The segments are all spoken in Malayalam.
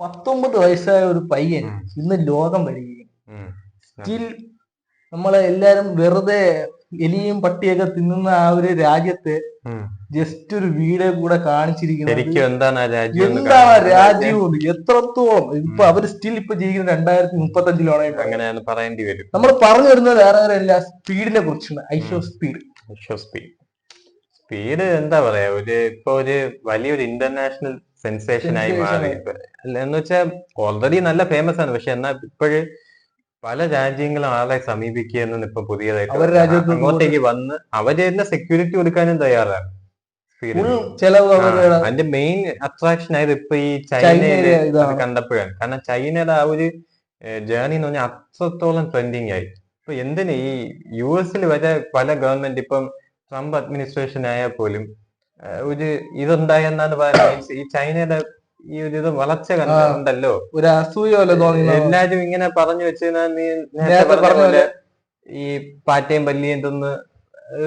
പത്തൊമ്പത് വയസ്സായ ഒരു പയ്യൻ ഇന്ന് ലോകം വരികയും സ്റ്റിൽ നമ്മളെ എല്ലാരും വെറുതെ എലിയും പട്ടിയൊക്കെ തിന്നുന്ന ആ ഒരു രാജ്യത്തെ ജസ്റ്റ് ഒരു വീഡിയോ കൂടെ കാണിച്ചിരിക്കുന്നത് എന്താണ്? രാജ്യവും എത്രത്തോളം? ഇപ്പൊ അവർ സ്റ്റിൽ ഇപ്പൊ ജീവിക്കുന്ന രണ്ടായിരത്തി മുപ്പത്തി അഞ്ചിലാണ് അങ്ങനെയാണ് പറയേണ്ടി വരും. നമ്മൾ പറഞ്ഞു വരുന്നത് വേറെ കാര്യമല്ല സ്പീഡിനെ കുറിച്ചാണ്. IShow Speed IShow Speed Speed എന്താ പറയാ ഒരു ഇപ്പൊ ഒരു വലിയൊരു ഇന്റർനാഷണൽ സെൻസേഷൻ ആയി മാറി. എന്ന് വെച്ചാൽ ഓൾറെഡി നല്ല ഫേമസ് ആണ്. പക്ഷെ എന്നാൽ ഇപ്പോഴ് പല രാജ്യങ്ങളും ആളെ സമീപിക്കുന്ന ഇപ്പൊ പുതിയതായിട്ട് അങ്ങോട്ടേക്ക് വന്ന് അവർ തന്നെ സെക്യൂരിറ്റി കൊടുക്കാനും തയ്യാറാണ്. അതിന്റെ മെയിൻ അട്രാക്ഷൻ ആയത് ഇപ്പൊ ഈ ചൈനയിലെ കണ്ടപ്പോഴാണ്. കാരണം ചൈനയുടെ ആ ഒരു ജേർണി എന്ന് പറഞ്ഞാൽ അത്രത്തോളം ട്രെൻഡിങ് ആയി. ഇപ്പൊ എന്തിന് ഈ യു എസിൽ വരെ പല ഗവൺമെന്റ് ഇപ്പം ട്രംപ് അഡ്മിനിസ്ട്രേഷൻ ആയാൽ പോലും ഒരു ഇതുണ്ടായെന്നാണ് പറയുന്നത്. ഈ ചൈനയുടെ ഈ ഒരു ഇത് വളർച്ച കണ്ടല്ലോ കണ്ടുണ്ടല്ലോ ഒരു അസൂയ എല്ലാരും ഇങ്ങനെ പറഞ്ഞു വെച്ചാൽ നീ നേരത്തെ പറഞ്ഞ പോലെ ഈ പാറ്റയും പല്ലിയും തിന്ന്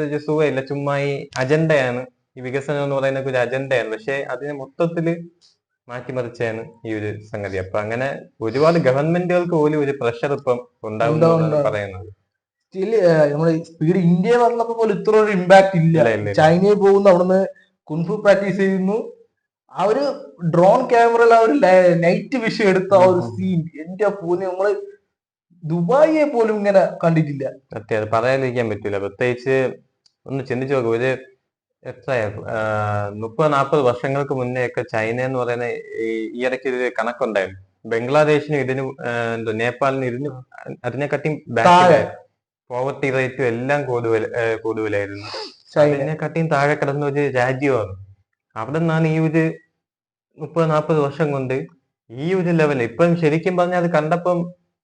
ഒരു സുഖമില്ല. ചുമ്മാ ഈ അജണ്ടയാണ്. ഈ വികസനം എന്ന് പറയുന്ന ഒരു അജണ്ടയാണ്. പക്ഷെ അതിനെ മൊത്തത്തിൽ മാറ്റിമറിച്ചാണ് ഈ ഒരു സംഗതി. അപ്പൊ അങ്ങനെ ഒരുപാട് ഗവൺമെന്റുകൾക്ക് പോലും ഒരു പ്രഷർ ഇപ്പം ഉണ്ടാവുന്നതാണ് ഉണ്ടാവും. പറയുന്നത്. സ്റ്റിൽ നമ്മുടെ സ്പീഡ് ഇന്ത്യ വന്നപ്പോ പോലും ഇത്ര ഒരു ഇമ്പാക്ട് ഇല്ല. ചൈനയിൽ പോകുന്ന അവിടുന്ന് കുൻഫു പ്രാക്ടീസ് ചെയ്യുന്നു. ആ ഒരു ഡ്രോൺ ക്യാമറയിൽ ആ ഒരു നൈറ്റ് വിഷൻ എടുത്ത ആ ഒരു സീൻ എന്റെ പൂനെ നമ്മൾ ദുബായിയെ പോലും ഇങ്ങനെ കണ്ടിട്ടില്ല. സത്യം അത് പറയാതിരിക്കാൻ പറ്റില്ല പ്രത്യേകിച്ച് ഒന്ന് ചിന്തിച്ചു നോക്കുക ഒരു എത്ര മുപ്പത് നാൽപ്പത് വർഷങ്ങൾക്ക് മുന്നേ ഒക്കെ ചൈന എന്ന് പറയുന്ന ഈ ഇടയ്ക്ക് ഒരു കണക്കുണ്ടായിരുന്നു. ബംഗ്ലാദേശിനും ഇതിനും എന്തോ നേപ്പാളിനും ഇതിനും അതിനെക്കാട്ടിയും. ബാക്കിലായിരുന്നു പോവർട്ടി റേറ്റും എല്ലാം കൂടുതൽ കൂടുതലായിരുന്നു. അതിനെക്കാട്ടിയും താഴെ കിടന്ന ഒരു രാജ്യമാണ്. അവിടെ നിന്നാണ് ഈ ഒരു മുപ്പത് നാൽപ്പത് വർഷം കൊണ്ട് ഈ ഒരു ലെവൽ ഇപ്പം ശരിക്കും പറഞ്ഞാൽ അത് കണ്ടപ്പം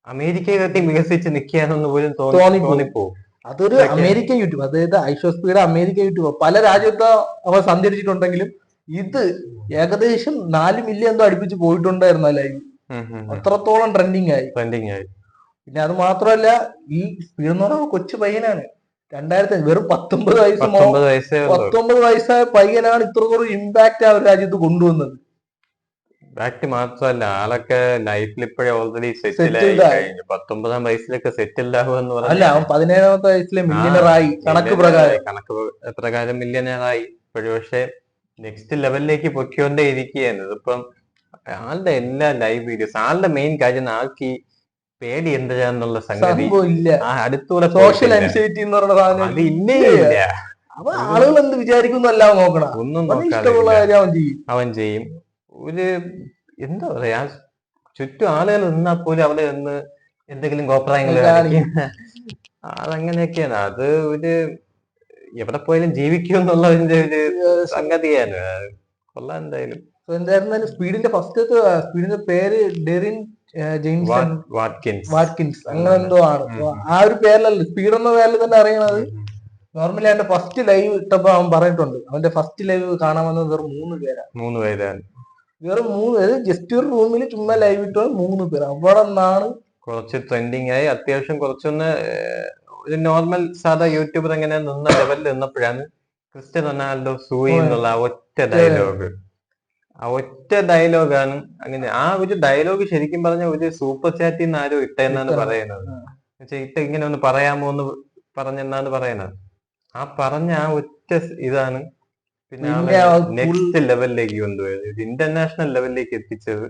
അമേരിക്കയെ കാട്ടി വികസിച്ച് നിൽക്കുകയാണെന്ന് പോലും തോന്നി തോന്നിപ്പോവും. തോന്നിപ്പോവും. അതൊരു അമേരിക്കൻ യൂട്യൂബ് അതായത് ഐഷോ സ്പീഡ് അമേരിക്കൻ യൂട്യൂബ്. പല രാജ്യത്ത് അവർ സഞ്ചരിച്ചിട്ടുണ്ടെങ്കിലും ഇത് ഏകദേശം നാല് മില്യൺ എന്തോ അടുപ്പിച്ച് പോയിട്ടുണ്ടായിരുന്നു ലൈവ് അത്രത്തോളം ട്രെൻഡിങ് ആയി. ട്രെൻഡിങ് ആയി. പിന്നെ അത് മാത്രമല്ല ഈ സ്പീഡ് എന്ന് പറയുമ്പോൾ കൊച്ചു പയ്യനാണ്. രണ്ടായിരത്തി വെറും പത്തൊമ്പത് വയസ്സ് പത്തൊമ്പത് വയസ്സായ പയ്യനാണ് ഇത്രത്തോളം ഇമ്പാക്ട് ആ ഒരു രാജ്യത്ത് കൊണ്ടുവന്നത്. ഇമ്പാക്ട് മാത്രമല്ല ആളൊക്കെ ലൈഫിൽ ഇപ്പോഴേ ഓൾറെഡി സെറ്റിലായി പത്തൊമ്പതാം വയസ്സിലൊക്കെ സെറ്റിൽഡ് ആവുമെന്ന് അല്ല അവൻ പതിനേഴാമത്തെ വയസ്സിലെ മില്യനറായി കണക്ക് പ്രകാരം. കണക്ക് പ്ര- പ്രകാരം മില്യനറായി ഇപ്പോഴും പക്ഷെ നെക്സ്റ്റ് ലെവലിലേക്ക് പൊക്കിയോണ്ടേ ഇരിക്കുകയാണ് ഇതിപ്പം ആളുടെ എല്ലാ ലൈവ് വീഡിയോസ് ആളുടെ മെയിൻ കാര്യം ആൾക്ക് ഈ പേടി എന്തിനാന്നുള്ള സംഗതി. അടുത്തൂടെ സോഷ്യൽ. അൻസൈറ്റി എന്ന് പറയുന്ന സാധനം ഇല്ലേ ഇല്ല. അപ്പൊ ആളുകൾ എന്ത് വിചാരിക്കുന്നല്ല നോക്കണം. ഒന്നും ഇഷ്ടമുള്ള കാര്യം അവൻ ചെയ്യും. അവൻ ചെയ്യും. ഒരു എന്താ പറയാ ചുറ്റും ആളുകൾ നിന്നാ പോലും അവിടെ നിന്ന് എന്തെങ്കിലും കോപ്രായങ്ങൾ. അതങ്ങനെയൊക്കെയാണ്. അത് ഒരു എവിടെ പോയാലും ജീവിക്കും എന്നുള്ളതിന്റെ ഒരു സംഗതിയാണ്. കൊള്ളാം എന്തായാലും. എന്തായിരുന്നാലും സ്പീഡിന്റെ ഫസ്റ്റ് സ്പീഡിന്റെ പേര് ഡെറിൻ വാട്ട്- വാട്കിൻസ് വാട്കിൻസ് അങ്ങനെ എന്തോ ആണ്. ആ ഒരു പേരിലല്ല സ്പീഡ് എന്ന പേരിൽ തന്നെ അറിയണത്. നോർമലി അവന്റെ ഫസ്റ്റ് ലൈവ് ഇട്ടപ്പോ അവൻ പറഞ്ഞിട്ടുണ്ട്. അവന്റെ ഫസ്റ്റ് ലൈവ് കാണാൻ വന്നത് വെറും മൂന്ന് പേരാണ് മൂന്ന് പേരാണ് വെറും മൂന്ന് ജസ്റ്റ് ഒരു റൂമിൽ ചുമ്മാ ലൈവ് ഇട്ട മൂന്ന് പേര്. അവിടെ നിന്നാണ് കുറച്ച് ട്രെൻഡിങ് ആയി. അത്യാവശ്യം കുറച്ചൊന്ന് ഒരു നോർമൽ സാധാ യൂട്യൂബർ എങ്ങനെ നിന്ന ലെവലിൽ നിന്നപ്പോഴാണ് ക്രിസ്ത്യൻ റൊണാൾഡോ സൂയി എന്നുള്ള ഒറ്റ ഡയലോഗ് ഒറ്റ ഡയലോഗാണ് അങ്ങനെ ആ ഒരു ഡയലോഗ് ശരിക്കും പറഞ്ഞ ഒരു സൂപ്പർ ചാറ്റിൽ നിന്ന് ആരോ ഇട്ടെന്നാണ് പറയുന്നത്. ഇട്ട ഇങ്ങനെ ഒന്ന് പറയാമോ എന്ന് പറഞ്ഞെന്നാണ് പറയുന്നത്. ആ പറഞ്ഞ ആ ഒറ്റ ഇതാണ്. പിന്നെ നെക്സ്റ്റ് ലെവലിലേക്ക് കൊണ്ടുപോയത്. ഇന്റർനാഷണൽ ലെവലിലേക്ക് എത്തിച്ചത്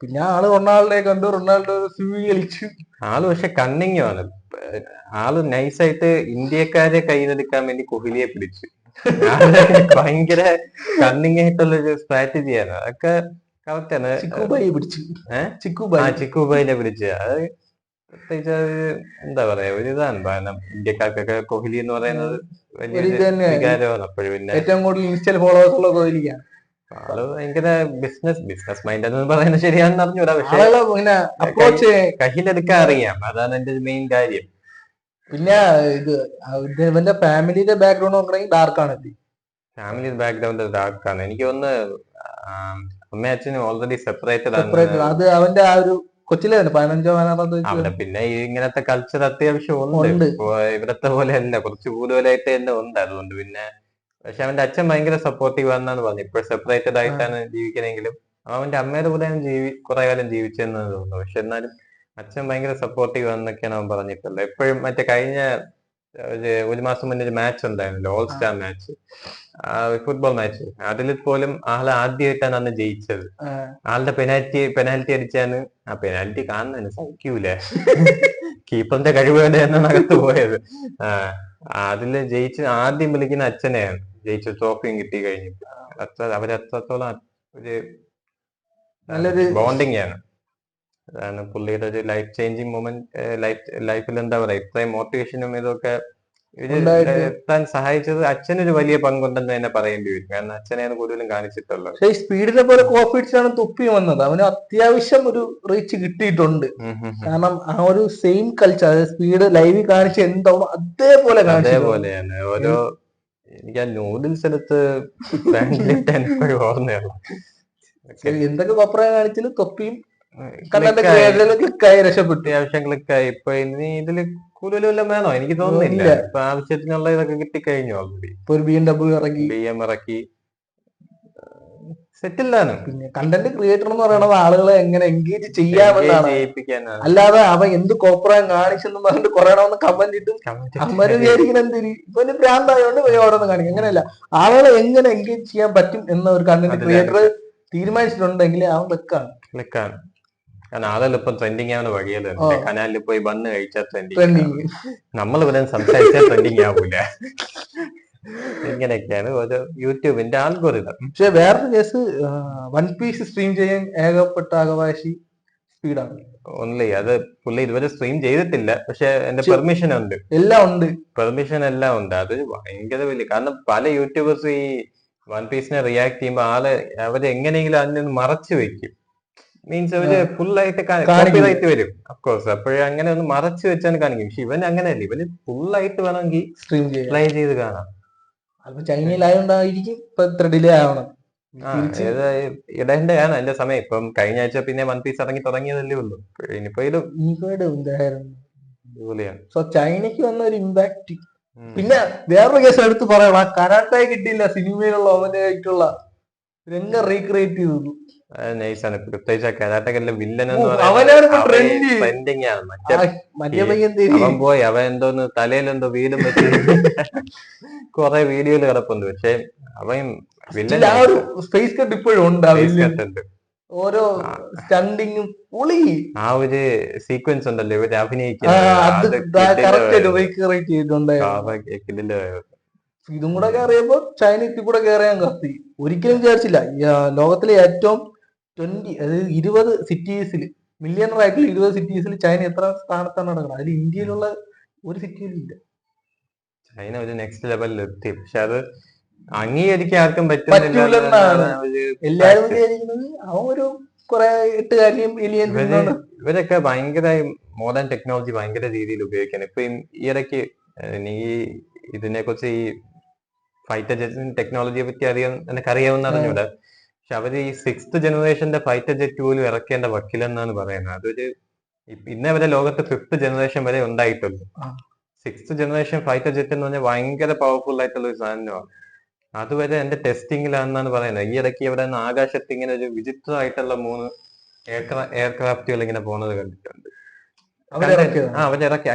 പിന്നെ ആൾ റൊണാൾഡോയെ കണ്ടു. റൊണാൾഡോ സ്വീകരിച്ചു. ആൾ പക്ഷെ കണ്ണിങ്ങാണ് ആൾ നൈസായിട്ട് ഇന്ത്യക്കാരെ കയ്യിലെടുക്കാൻ വേണ്ടി കോഹ്ലിയെ പിടിച്ചു. ഭയങ്കര കണ്ണിങ് ആയിട്ടുള്ള ഒരു സ്ട്രാറ്റജി ആയിരുന്നു. അതൊക്കെ കറക്റ്റ് ആണ്. ചിക്കുബായി പിടിച്ചു. ചിക്കുബായി. ചിക്കുബൈനെ പിടിച്ച്. അത് പ്രത്യേകിച്ച് അത് എന്താ പറയാ ഒരു ഇതാണ്. കാരണം ഇന്ത്യക്കാർക്കൊക്കെ കോഹ്ലി എന്ന് പറയുന്നത് വലിയ വികാരമാണ്. അപ്പോഴും പിന്നെ ഏറ്റവും കൂടുതൽ ഇൻസ്റ്റയിൽ ഫോളോവേഴ്സ് ഉള്ള കോഹ്ലിക്കാണ് ആൾ ഭയങ്കര ബിസിനസ് ബിസിനസ് മൈൻഡ് എന്ന് പറയുന്നത് ശരിയാണെന്ന് അറിഞ്ഞൂടാ പക്ഷേ കയ്യിലെടുക്കാൻ അറിയാം. അതാണ് എന്റെ മെയിൻ കാര്യം. പിന്നെ ഇത് ഇവന്റെ ഫാമിലിയുടെ ബാക്ക്ഗ്രൗണ്ട് നോക്കണമെങ്കിൽ ഡാർക്ക് ആണ് ഫാമിലി ബാക്ക്ഗ്രൗണ്ട് ഡാർക്കാണ് എനിക്ക് ഒന്ന് അമ്മ അച്ഛനും ഓൾറെഡി സെപ്പറേറ്റഡ്. ആണ്. അത് അവന്റെ ആ ഒരു കൊച്ചിലെ തന്നെ പതിനഞ്ചോ പതിനാറോ അവിടെ പിന്നെ ഈ ഇങ്ങനത്തെ കൾച്ചർ അത്യാവശ്യം ഉണ്ട്. ഉണ്ട്. ഇപ്പൊ ഇവിടത്തെ പോലെ അല്ല കുറച്ച് കൂടുതലായിട്ട് തന്നെ ഉണ്ട് അതുകൊണ്ട് പിന്നെ. പക്ഷെ അവന്റെ അച്ഛൻ ഭയങ്കര സപ്പോർട്ടീവ് ആണെന്നാണ് പറഞ്ഞത്. ഇപ്പൊ സെപ്പറേറ്റഡ് ആയിട്ടാണ് ജീവിക്കണെങ്കിലും അവന്റെ അമ്മയുടെ കൂടെ ജീവി കുറെ കാലം ജീവിച്ചെന്ന് തോന്നുന്നു പക്ഷെ എന്നാലും അച്ഛൻ ഭയങ്കര സപ്പോർട്ടീവ് ആണെന്നൊക്കെയാണ് അവൻ പറഞ്ഞിട്ടുള്ളത്. എപ്പോഴും മറ്റേ കഴിഞ്ഞ ഒരു മാസം മുന്നേ ഒരു മാച്ച് ഉണ്ടായിരുന്നല്ലോ? All star match football match അതിൽ പോലും ആളെ ആദ്യമായിട്ടാണ് അന്ന് ജയിച്ചത്. ആളുടെ പെനാൽറ്റി പെനാൽറ്റി അടിച്ചാണ്. ആ പെനാൽറ്റി കാണുന്നതിന് സഹിക്കൂല. കീപ്പറിന്റെ കഴിവ് എന്നാണ് അകത്ത് പോയത്. ആ അതിൽ ജയിച്ച് ആദ്യം വിളിക്കുന്ന അച്ഛനെയാണ്. ജയിച്ച ട്രോഫിയും കിട്ടി കഴിഞ്ഞു അത്ര അവരത്രത്തോളം ഒരു ബോണ്ടിങ് ആണ് അതാണ് പുള്ളിയുടെ ഒരു ലൈഫ് ചേഞ്ചിങ് മൊമെന്റ് ലൈഫ് ലൈഫിൽ എന്താ പറയാ ഇത്രയും മോട്ടിവേഷനും ഇതൊക്കെ എത്താൻ സഹായിച്ചത് അച്ഛനൊരു വലിയ പങ്കുണ്ടെന്ന് തന്നെ പറയേണ്ടി വരും. കാരണം അച്ഛനെയാണ് കൂടുതലും കാണിച്ചിട്ടുള്ളത്. പക്ഷേ ഈ സ്പീഡിനെ പോലെ കോഫിഡ്സാണ് തുപ്പി വന്നത്. അവന് അത്യാവശ്യം ഒരു റീച്ച് കിട്ടിയിട്ടുണ്ട്. കാരണം ആ ഒരു സെയിം കൾച്ചർ അതായത് സ്പീഡ് ലൈവിൽ കാണിച്ച എന്താ അതേപോലെ അതേപോലെയാണ്. ഓരോ എനിക്ക് ആ നൂഡിൽസ് എടുത്ത് ഓർമ്മയുള്ള എന്തൊക്കെ കൊപ്ര കാണിച്ചാലും തൊപ്പിയും. ക്ലിക്കായി. രക്ഷപ്പെട്ടു. ആവശ്യം ക്ലിക്കായി ഇപ്പൊ ഇനി ഇതിൽ കൂടുതൽ വല്ലതും വേണോ എനിക്ക് തോന്നുന്നില്ല. ഇപ്പൊ ആവശ്യത്തിനുള്ള ഇതൊക്കെ കിട്ടിക്കഴിഞ്ഞു ഓൾറെഡി ഇപ്പൊ ഒരു ബി എം ഡബ്ല്യു ഇറങ്ങി. ബി എം ഇറക്കി. സെറ്റില്ലാണ് പിന്നെ കണ്ടന്റ് ക്രിയേറ്റർ എന്ന് പറയുന്നത് ആളുകളെ എങ്ങനെ എൻഗേജ് ചെയ്യാമെന്നാണ്. അല്ലാതെ അവൻ എന്ത് കോപ്രായം കാണിച്ചെന്ന് പറഞ്ഞിട്ട് കൊറേണമെന്ന് കമന്റ് ഇട്ടും. അമ്മര് വിചാരിക്കുന്ന എന്തിരി ഇവന് ഭ്രാന്തായോണ്ട് ഓരോന്ന് കാണിക്കും. അങ്ങനെയല്ല. ആളുകളെ എങ്ങനെ എൻഗേജ് ചെയ്യാൻ പറ്റും എന്ന ഒരു കണ്ടന്റ്. ക്രിയേറ്റർ തീരുമാനിച്ചിട്ടുണ്ടെങ്കിൽ അവൻ വെക്കാണ് ക്ലിക്കാണ്. കാരണം ആളുകൾ ഇപ്പൊ ട്രെൻഡിങ് ആവുന്ന വഴിയല്ലേ? കനാലിൽ പോയി വന്ന് കഴിച്ചാൽ ട്രെൻഡിങ് നമ്മൾ ഇവിടെ സംസാരിച്ചാൽ ട്രെൻഡിങ് ആവൂല. ഇങ്ങനെയൊക്കെയാണ് ഓരോ യൂട്യൂബിന്റെ ആൽഗോറിതം പക്ഷെ വേറൊരു കേസ് വൺ പീസ് സ്ട്രീം ചെയ്യാൻ ഏകപ്പെട്ട ആകവാശി സ്പീഡാണ് ഓൺലി അത് പുള്ളി ഇതുവരെ സ്ട്രീം ചെയ്തിട്ടില്ല. പക്ഷെ എന്റെ പെർമിഷൻ ഉണ്ട്. എല്ലാം ഉണ്ട്. പെർമിഷൻ എല്ലാം ഉണ്ട്. അത് ഭയങ്കര വലിയ കാരണം പല യൂട്യൂബേഴ്സ് ഈ വൺ പീസിനെ റിയാക്ട് ചെയ്യുമ്പോൾ ആളെ അവരെങ്ങനെയെങ്കിലും അതിൽ നിന്ന് മറച്ചു വെക്കും. മീൻസ് അവർ ഫുൾ ആയിട്ട്. കോപ്പിറൈറ്റ് വരും. അഫ്കോഴ്സ് അപ്പോഴേ അങ്ങനെ ഒന്ന് മറച്ചു വെച്ചാൽ കാണിക്കും. പക്ഷെ ഇവൻ അങ്ങനെയല്ല. ഇവന് ഫുൾ ആയിട്ട് വേണമെങ്കിൽ സ്ട്രീം ചെയ്യാൻ പ്ലേ ചെയ്ത് കാണാം. അപ്പൊ ചൈനയിലായോണ്ടായിരിക്കും ഇപ്പൊ ഇത്ര ഡിലേ ആവണം ഇടേണ്ടതാണ് എന്റെ സമയം. ഇപ്പം കഴിഞ്ഞ ആഴ്ച പിന്നെ വൺ പീസ് ഇറങ്ങി തുടങ്ങിയതല്ലേ ഉള്ളൂ. ഇനിയിപ്പോ ഇത് സോ ചൈനയ്ക്ക് വന്ന ഒരു ഇമ്പാക്ട്. പിന്നെ വേറൊരു കേസ് എടുത്ത് പറയണം കരാട്ടെ കിട്ടിയില്ല സിനിമയിലുള്ള അവന്റെ ആയിട്ടുള്ള രംഗം റീക്രിയേറ്റ് ചെയ്തു. നൈസാണ് പ്രത്യേകിച്ച് കരാട്ടക്കല്ലെ വില്ലൻ എന്ന് trending. ആണ്. പോയി അവൻ എന്തോന്ന് തലയിൽ എന്തോ വീടും വെച്ച് കുറെ വീഡിയോയിൽ കിടപ്പുണ്ട്. പക്ഷെ അവൻ വില്ലൻ സ്പേസ് കട്ട് ഇപ്പോഴും ഉണ്ട് ഓരോ സ്റ്റണ്ടിങ്ങും പൊളി. ആ ഒരു സീക്വൻസ് ഉണ്ടല്ലോ ഇവർ അഭിനയിക്കുന്നത്. ഇതും കൂടെ കയറിയപ്പോ ചൈന ഇത്തി കൂടെ കയറിയാൻ കത്തി ഒരിക്കലും വിചാരിച്ചില്ല. ലോകത്തിലെ ഏറ്റവും ട്വന്റി അതായത് ഇരുപത് സിറ്റീസിൽ മില്യൺ റാക്കിൽ ഇരുപത് സിറ്റീസിൽ ചൈന എത്ര സ്ഥാനത്താണ് നടക്കുന്നത്? അതിൽ ഇന്ത്യയിലുള്ള ഒരു സിറ്റിയിലും ഇല്ല. ചൈന ഒരു നെക്സ്റ്റ് ലെവലിൽ എത്തി. പക്ഷെ അത് അംഗീകരിക്കാൻ ആർക്കും പറ്റുന്നില്ല പറ്റൂലെന്നാണ്. എല്ലാരും വിചാരിക്കുന്നത്. അവൻ ഒരു കുറെ എട്ടുകാരിയും എലിയൻ ഇവർ ഇവരൊക്കെ ഭയങ്കര മോഡേൺ ടെക്നോളജി ഭയങ്കര രീതിയിൽ ഉപയോഗിക്കാണ്. ഇപ്പൊ ഈ- ഈ ഇടയ്ക്ക് നീ ഇതിനെ കുറിച്ച് ഈ ഫൈറ്റർ ജെറ്റ് ടെക്നോളജിയെ പറ്റി അറിയാം എനിക്ക് അറിയാമെന്ന് അറിഞ്ഞൂടെ. പക്ഷെ അവർ ഈ സിക്സ്ത് ജനറേഷന്റെ ഫൈറ്റർ ജെറ്റ് പോലും ഇറക്കേണ്ട വക്കിലെന്നാണ് പറയുന്നത്. അതൊരു ഇന്നേ വരെ ലോകത്ത് ഫിഫ്ത് ജനറേഷൻ വരെ ഉണ്ടായിട്ടുള്ളൂ. Six sixth generation fighter jet എന്ന് പറഞ്ഞാൽ ഭയങ്കര പവർഫുൾ ആയിട്ടുള്ള ഒരു സാധനമാണ്. അതുവരെ എന്റെ ടെസ്റ്റിംഗിലാണെന്നാണ് പറയുന്നത്. ഈ ഇടയ്ക്ക് ഇവിടെ ആകാശത്ത് ഇങ്ങനെ ഒരു വിചിത്രമായിട്ടുള്ള മൂന്ന് എയർക്രാഫ്റ്റുകൾ ഇങ്ങനെ പോകുന്നത് കണ്ടിട്ടുണ്ട്. ആ അവരിറക്കിയ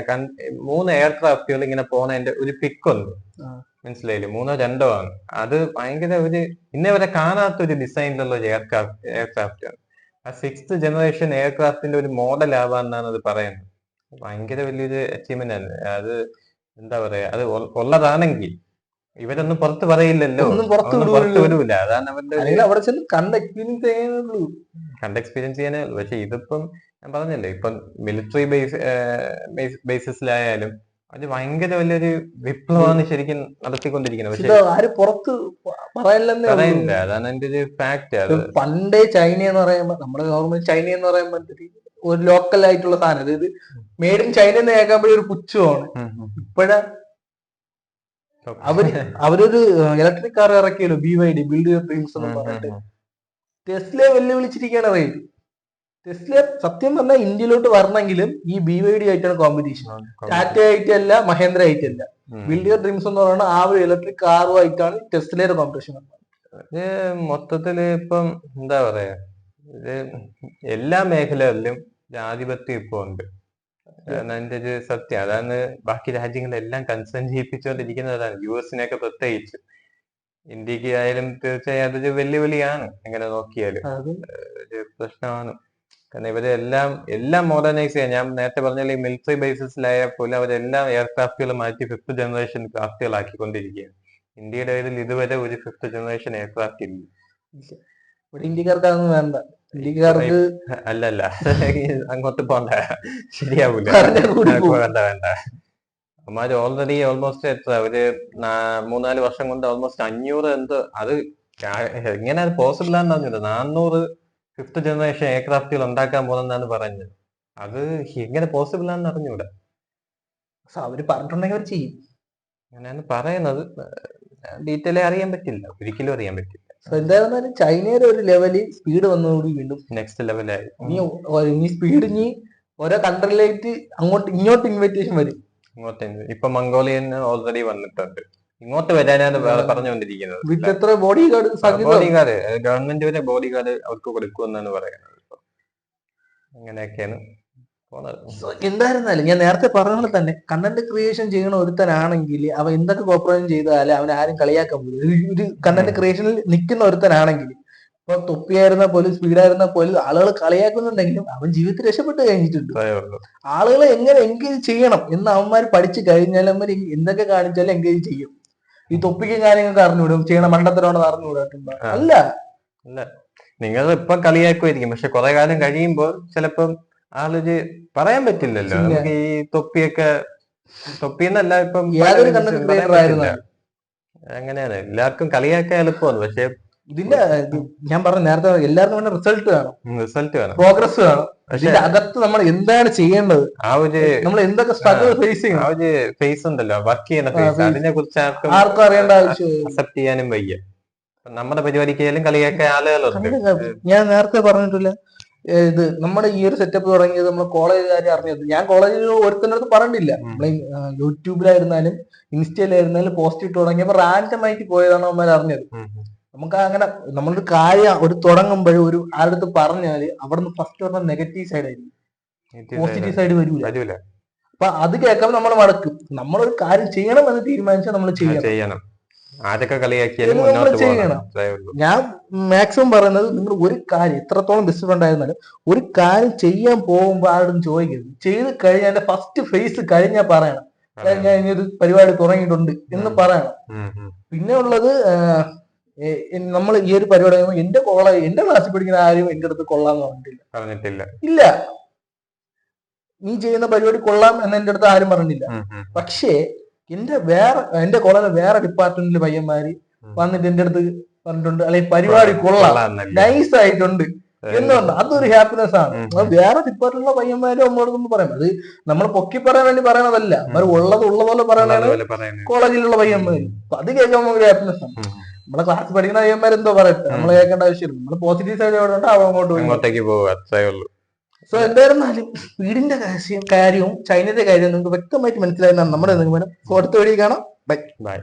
മൂന്ന് എയർക്രാഫ്റ്റുകൾ ഇങ്ങനെ പോണതിന്റെ ഒരു പിക്ക് ഉണ്ട്. ആ. മനസ്സിലായില്ലേ? മൂന്നോ രണ്ടോ ആണ്. അത് ഭയങ്കര ഒരു ഇന്നേ വരെ കാണാത്ത ഒരു ഡിസൈനിലുള്ള ഒരു എയർക്രാഫ്റ്റ് എയർക്രാഫ്റ്റ് ആണ്. ആ സിക്സ്ത് ജനറേഷൻ എയർക്രാഫ്റ്റിന്റെ ഒരു മോഡൽ ആവാന്നാണ് അത് പറയുന്നത്. ഭയങ്കര വലിയൊരു അച്ചീവ്മെന്റ് ആണ്. അത് എന്താ പറയാ അത് ഉള്ളതാണെങ്കിൽ ഇവരൊന്നും പുറത്ത് പറയില്ലല്ലോ. ഒന്നും പുറത്ത് വിടൂല. അതാണ് അവരുടെ അവിടെ ചെന്ന് കണ്ട് എക്സ്പീരിയൻസ് ചെയ്യാനുള്ളൂ കണ്ട് എക്സ്പീരിയൻസ് ചെയ്യാനേ ഉള്ളൂ. പക്ഷെ ഇതിപ്പം ഞാൻ പറഞ്ഞല്ലേ ഇപ്പൊ മിലിറ്ററി ബേസ് ബേസിസിലായാലും അത് ഭയങ്കര വലിയൊരു വിപ്ലവമാണ് ശരിക്കും നടത്തിക്കൊണ്ടിരിക്കുന്നത്. പക്ഷേ ആര് പുറത്ത്. പറയില്ല അതാണ് എന്റെ ഒരു ഫാക്ട് പണ്ടേ ചൈന എന്ന് പറയുമ്പോ നമ്മുടെ ഗവൺമെന്റ് ചൈന എന്ന് പറയുമ്പോ ഒരു ലോക്കൽ ആയിട്ടുള്ള സാധനം അതായത് മേഡ് ഇൻ ചൈന എന്ന് കേൾക്കുമ്പോഴേ ഒരു പുച്ഛമാണ്. ഇപ്പോഴ അവർ അവരൊരു electric car ഇറക്കിയല്ലോ B Y D build your dreams എന്ന് പറഞ്ഞിട്ട്. ടെസ്റ്റിലെ വെല്ലുവിളിച്ചിരിക്കുകയാണ് റേറ്റ് ടെസ്ല സത്യം പറഞ്ഞാൽ ഇന്ത്യയിലോട്ട് വരണമെങ്കിലും ഈ ബി വൈ ഡി ആയിട്ടാണ് കോമ്പറ്റീഷൻ ടാറ്റ ആയിട്ടല്ല മഹേന്ദ്ര ആയിട്ടല്ല. ബിൽഡ് യുവർ ഡ്രീംസ് എന്ന് പറയുന്നത് ആ ഒരു ഇലക്ട്രിക് കാറുമായിട്ടാണ് ടെസ്ലയുടെ കോമ്പറ്റീഷൻ ഇത് മൊത്തത്തിൽ ഇപ്പം എന്താ പറയാ? ഇത് എല്ലാ മേഖലകളിലും ജാധിപത്യം ഇപ്പൊ ഉണ്ട്. എന്റെ അതിന്റെ ഒരു സത്യം. അതാണ് ബാക്കി രാജ്യങ്ങളെല്ലാം കൺസേൺ ചെയ്യിപ്പിച്ചുകൊണ്ടിരിക്കുന്നത് അതാണ് യു എസിനെയൊക്കെ പ്രത്യേകിച്ച്. ഇന്ത്യയ്ക്ക് ആയാലും തീർച്ചയായും അതൊരു വെല്ലുവിളിയാണ്. എങ്ങനെ നോക്കിയാലും. ഒരു പ്രശ്നമാണ്. കാരണം ഇവരെല്ലാം എല്ലാം മോഡേണൈസ് ചെയ്യാൻ ഞാൻ നേരത്തെ പറഞ്ഞാൽ ഈ മിലിറ്ററി ബേസിസിലായാൽ പോലും അവരെല്ലാം എയർക്രാഫ്റ്റുകൾ മാറ്റി ഫിഫ്ത്ത് ജനറേഷൻ ക്രാഫ്റ്റുകളാക്കിക്കൊണ്ടിരിക്കുകയാണ് ഇന്ത്യയുടെ പേരിൽ ഇതുവരെ ഒരു ഫിഫ്ത്ത് ജനറേഷൻ എയർക്രാഫ്റ്റ് ഇല്ല. ഇവിടെ ഇന്ത്യക്കാർക്ക് അതൊന്നും വേണ്ട. ഇന്ത്യക്കാർക്ക് അല്ലല്ല. അങ്ങോട്ട് പോണ്ട. ശരിയാവൂല. വേണ്ട വേണ്ട. അമ്മാര് ഓൾറെഡി ഓൾമോസ്റ്റ് എത്ര? ഒരു മൂന്നാൽ വർഷം കൊണ്ട് ഓൾമോസ്റ്റ് അഞ്ഞൂറ് എന്ത് അത് എങ്ങനെ അത് പോസിബിൾ ആണെന്ന് അറിഞ്ഞത് നാനൂറ് ഫിഫ്ത് ജനറേഷൻ എയർക്രാഫ്റ്റുകൾ ഉണ്ടാക്കാൻ പോകുന്നതാണ് പറഞ്ഞത് അത് എങ്ങനെ പോസിബിൾ ആണെന്ന് അറിഞ്ഞൂടെ. പക്ഷെ അവർ പറഞ്ഞിട്ടുണ്ടെങ്കിൽ അവർ ചെയ്യും. അങ്ങനെയാണ് പറയുന്നത്. ഡീറ്റെയിൽ അറിയാൻ പറ്റില്ല. ഒരിക്കലും അറിയാൻ പറ്റില്ല. സോ എന്തായിരുന്നാലും ചൈനയുടെ ഒരു ലെവലിൽ സ്പീഡ് വന്നതോടുകൂടി വീണ്ടും നെക്സ്റ്റ് ലെവലായി ഇനി സ്പീഡ് ഇനി ഓരോ കൺട്രിയിലേക്ക് അങ്ങോട്ട് ഇങ്ങോട്ട് ഇൻവൈറ്റേഷൻ വരും. ഇങ്ങോട്ട് ഇപ്പൊ മംഗോളിയൻ ഓൾറെഡി വന്നിട്ടുണ്ട്. ഇങ്ങോട്ട് വരാനാണ്. പറഞ്ഞുകൊണ്ടിരിക്കുന്നത്. എത്ര ബോഡി ഗാർഡ് സംഗീതം ബോഡി ഗാർഡ് ഗവൺമെന്റ് വരെ ബോഡി ഗാർഡ് അവർക്ക് കൊടുക്കുമെന്നാണ് പറയുന്നത് അങ്ങനെയൊക്കെയാണ് എന്തായിരുന്നാലും ഞാൻ നേരത്തെ പറഞ്ഞ പോലെ തന്നെ കണ്ടന്റ് ക്രിയേഷൻ ചെയ്യണ ഒരുത്തനാണെങ്കിൽ അവ എന്തൊക്കെ കോപ്പറേഷൻ ചെയ്താലും അവൻ ആരും കളിയാക്കാൻ പോലും ഒരു- കണ്ടന്റ് ക്രിയേഷനിൽ നിൽക്കുന്ന ഒരുത്തനാണെങ്കിൽ ഇപ്പൊ തൊപ്പിയായിരുന്ന പോലും സ്പീഡായിരുന്ന പോലും ആളുകൾ കളിയാക്കുന്നുണ്ടെങ്കിലും അവൻ ജീവിതത്തിൽ രക്ഷപ്പെട്ട് കഴിഞ്ഞിട്ടുണ്ട്. ആളുകളെ എങ്ങനെ എൻഗേജ് ചെയ്യണം എന്ന് അവന്മാർ പഠിച്ചു കഴിഞ്ഞാൽ അവന്മാർ എന്തൊക്കെ കാണിച്ചാലും എൻഗേജ് ചെയ്യും. ഈ തൊപ്പിക്കും കാര്യങ്ങൾക്ക് അറിഞ്ഞുവിടും ചെയ്യണ മണ്ടത്തരമാണെന്ന് അറിഞ്ഞുവിടാട്ടുണ്ടോ. അല്ല. അല്ല. നിങ്ങൾ ഇപ്പൊ കളിയാക്കുമായിരിക്കും പക്ഷെ കുറെ കാലം കഴിയുമ്പോൾ ചിലപ്പം ആളൊരു പറയാൻ പറ്റില്ലല്ലോ. നമുക്ക് ഈ തൊപ്പിയൊക്കെ തൊപ്പി എന്നല്ല ഇപ്പം യാതൊരു. അങ്ങനെയാണ്. എല്ലാവർക്കും കളിയാക്കാൻ എളുപ്പമാണ്. പക്ഷെ ഇതിന്റെ ഞാൻ പറഞ്ഞു നേരത്തെ എല്ലാവർക്കും വേണ്ട റിസൾട്ട് വേണം. റിസൾട്ട് വേണം. പ്രോഗ്രസ് വേണം. ഇതിന്റെ അകത്ത് നമ്മൾ എന്താണ് ചെയ്യേണ്ടത്? ആ ഒരു നമ്മൾ എന്തൊക്കെ സ്ട്രഗിൾ ഫേസ് ആ ഒരു ഫേസ് ഉണ്ടല്ലോ വർക്ക് ചെയ്യുന്ന ഫേസ് അതിനെ കുറിച്ച് ആർക്കും ആർക്കും അറിയേണ്ട ആവശ്യം അക്സെപ്റ്റ് ചെയ്യാനും വയ്യ. നമ്മുടെ പരിപാടിക്കായാലും കളിയൊക്കെ ആളുകളുണ്ട്. ഞാൻ നേരത്തെ പറഞ്ഞിട്ടില്ല. ഇത് നമ്മുടെ ഈ ഒരു സെറ്റപ്പ് തുടങ്ങിയത് നമ്മൾ കോളേജുകാരെ അറിഞ്ഞത് ഞാൻ കോളേജിൽ ഒരുത്തന്റെ അടുത്ത് പറഞ്ഞില്ല. നമ്മൾ യൂട്യൂബിലായിരുന്നാലും ഇൻസ്റ്റയിലായിരുന്നാലും പോസ്റ്റ് ഇട്ട് തുടങ്ങിയപ്പോൾ റാൻഡം ആയിട്ട് പോയതാണ് അവന്മാർ അറിഞ്ഞത്. നമുക്ക് അങ്ങനെ നമ്മളൊരു കാര്യം ഒരു തുടങ്ങുമ്പോഴും ഒരു ആരുടെ അടുത്ത് പറഞ്ഞാൽ അവിടെ നിന്ന് ഫസ്റ്റ് പറഞ്ഞ നെഗറ്റീവ് സൈഡ് ആയിരിക്കും പോസിറ്റീവ് സൈഡ് വരില്ല വരൂല. അപ്പൊ അത് കേൾക്കുമ്പോൾ നമ്മൾ മടക്കും. നമ്മളൊരു കാര്യം ചെയ്യണം. എന്ന് തീരുമാനിച്ചാൽ നമ്മൾ ചെയ്യണം ചെയ്യണം. ഞാൻ മാക്സിമം പറയുന്നത് നിങ്ങൾ ഒരു കാര്യം എത്രത്തോളം ബിസിനസ് ആയിരുന്നാലും ഒരു കാര്യം ചെയ്യാൻ പോകുമ്പോൾ ആരോടും ചോദിക്കരുത്. ചെയ്ത് കഴിഞ്ഞാൽ എന്റെ ഫസ്റ്റ് ഫേസ് കഴിഞ്ഞാൽ പറയണം. "ഞാൻ- ഇനി ഒരു പരിപാടി തുടങ്ങിയിട്ടുണ്ട് എന്ന് പറയണം. പിന്നെ ഉള്ളത് നമ്മൾ ഈ ഒരു പരിപാടി എന്റെ കോളേജ് എന്റെ ക്ലാസ്സിൽ പഠിക്കുന്ന ആരും എന്റെ അടുത്ത് കൊള്ളാന്ന് പറഞ്ഞിട്ടില്ല. പറഞ്ഞിട്ടില്ല. ഇല്ല. നീ ചെയ്യുന്ന പരിപാടി കൊള്ളാം എന്ന് എന്റെ അടുത്ത് ആരും പറഞ്ഞില്ല. പക്ഷേ എന്റെ വേറെ എന്റെ കോളേജിലെ വേറെ ഡിപ്പാർട്ട്മെന്റിലെ പയ്യന്മാര് വന്നിട്ട് എന്റെ അടുത്ത് പറഞ്ഞിട്ടുണ്ട്. അല്ലെങ്കിൽ പരിപാടി കൊള്ളാം. നൈസ് ആയിട്ടുണ്ട് എന്ന് പറഞ്ഞു അതൊരു ഹാപ്പിനെസ് ആണ്. വേറെ ഡിപ്പാർട്ട്മെന്റിലെ പയ്യന്മാരും നമ്മളോടൊന്നും പറയാം അത് നമ്മൾ പൊക്കി പറയാൻ വേണ്ടി പറയണതല്ല. അവർ ഉള്ളത് ഉള്ളതുപോലെ പറയണതാണ് കോളേജിലുള്ള പയ്യന്മാര്. അത് കേൾക്കാൻ ഒരു ഹാപ്പിനെസ് ആണ്. നമ്മളെ ക്ലാസ് പഠിക്കുന്ന അയ്യന്മാർ എന്തോ പറയട്ടെ നമ്മൾ കേൾക്കേണ്ട ആവശ്യമില്ല. നമ്മൾ പോസിറ്റീവ് സൈഡ് എവിടെ ഉണ്ടോ അവ അങ്ങോട്ട് പോയി. അങ്ങോട്ടേക്ക് പോവുക അത്രേ ഉള്ളൂ. സോ എന്തായിരുന്നാലും വീടിന്റെ കാര്യം- കാര്യവും ചൈനയുടെ കാര്യവും നിങ്ങൾക്ക് വ്യക്തമായിട്ട് മനസ്സിലായിരുന്നാണ് നമ്മുടെ നിഗമനം. അടുത്ത വഴി കാണാം. Bye bye